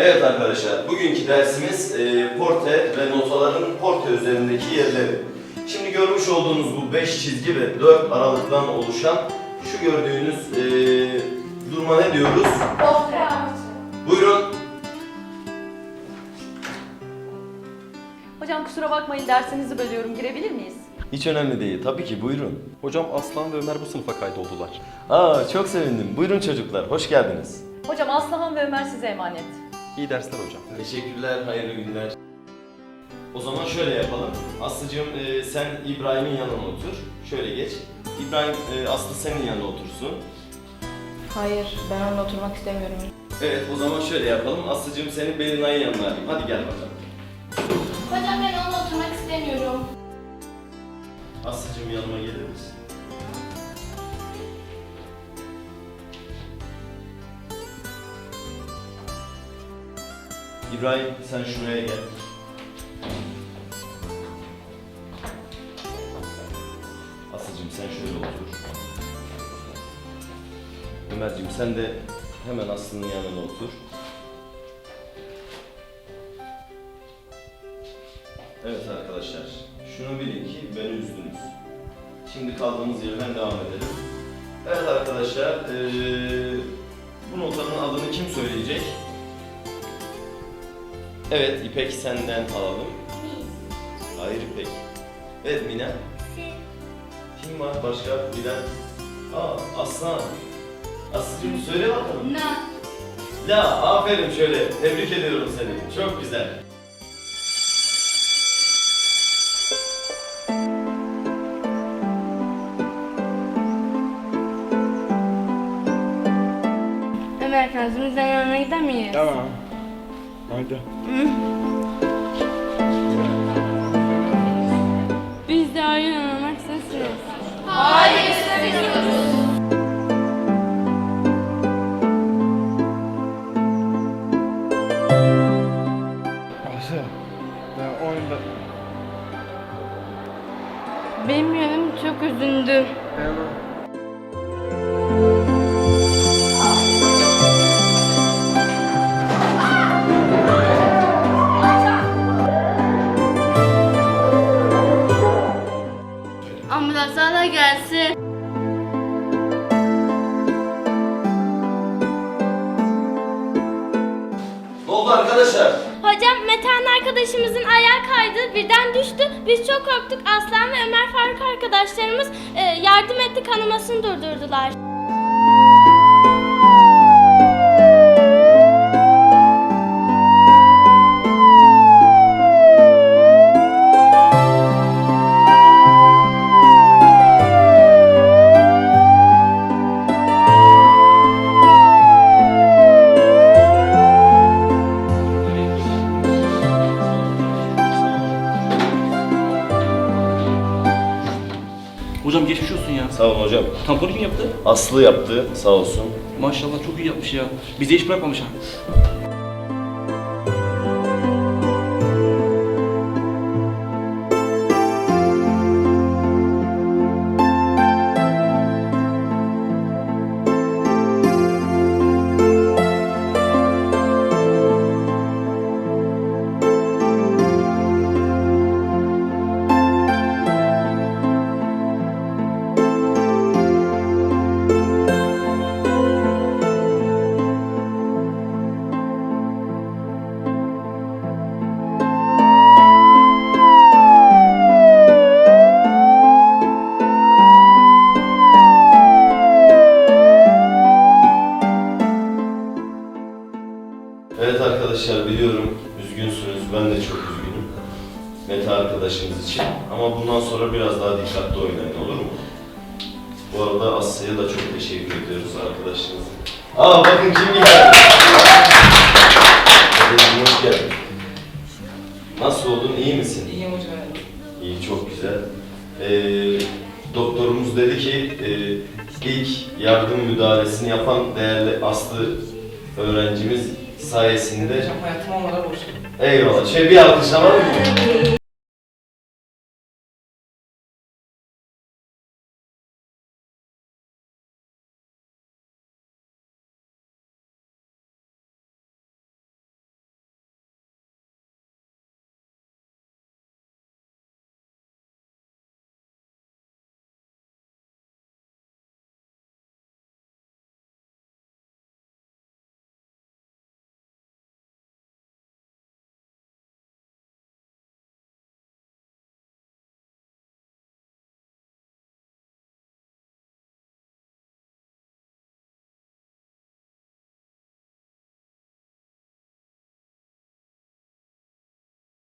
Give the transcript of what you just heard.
Evet arkadaşlar, bugünkü dersimiz e, porte ve notaların porte üzerindeki yerleri. Şimdi görmüş olduğunuz bu 5 çizgi ve 4 aralıktan oluşan şu gördüğünüz e, duruma ne diyoruz? Portre. Buyurun. Hocam kusura bakmayın dersinizi bölüyorum. Girebilir miyiz? Hiç önemli değil, tabii ki buyurun. Hocam Aslan ve Ömer bu sınıfa kaydoldular. Aa çok sevindim. Buyurun çocuklar, hoş geldiniz. Hocam Aslıhan ve Ömer size emanet. İyi dersler hocam. Teşekkürler, hayırlı günler. O zaman şöyle yapalım. Aslıcığım e, sen İbrahim'in yanına otur. Şöyle geç. İbrahim, e, Aslı senin yanına otursun. Hayır, ben onunla oturmak istemiyorum. Evet, o zaman şöyle yapalım. Aslıcığım seni Belinay'ın yanına alayım. Hadi gel bakalım. Hocam ben onunla oturmak istemiyorum. Aslıcığım yanıma gelir misin? İbrahim sen şuraya gel. Aslıcığım sen şöyle otur. Ömerciğim sen de hemen Aslı'nın yanına otur. Evet arkadaşlar, şunu bilin ki beni üzdünüz. Şimdi kaldığımız yerden devam edelim. Evet arkadaşlar, eee, bu notanın adını kim söyleyecek? Evet, İpek senden alalım. Hayır İpek. Evet Mine. Kim var başka? Bilen. Aa, Aslan. Aslıcığım söyle bakalım. Na. La, aferin şöyle. Tebrik ediyorum seni. Çok güzel. Ömer Kazım'ızdan yanına gider miyiz? Tamam. Hadi. Biz de oyun oynamak istiyoruz. Asya. Ben oyunda... Bilmiyorum, çok üzüldüm. Tamam. Ambulanslar da gelsin. Ne oldu arkadaşlar? Hocam Metehan arkadaşımızın ayağı kaydı, birden düştü. Biz çok korktuk. Aslan ve Ömer Faruk arkadaşlarımız e, yardım etti, kanamasını durdurdular. Hocam geçmiş olsun ya. Sağ olun hocam. Tamponu kim yaptı? Aslı yaptı sağ olsun. Maşallah çok iyi yapmış ya. Bize hiç bırakmamış ha. Arkadaşımız için ama bundan sonra biraz daha dikkatli oynayın olur mu? Bu arada Asya'ya da çok teşekkür ediyoruz arkadaşınıza. Aa bakın kim geldi. Dedeciğim hoş geldin. Nasıl oldun iyi misin? İyiyim hocam. İyi çok güzel. Ee, doktorumuz dedi ki e, ilk yardım müdahalesini yapan değerli Aslı öğrencimiz sayesinde Hocam hayatım olmadan boşum. Eyvallah. Şey bir alkışlama mı?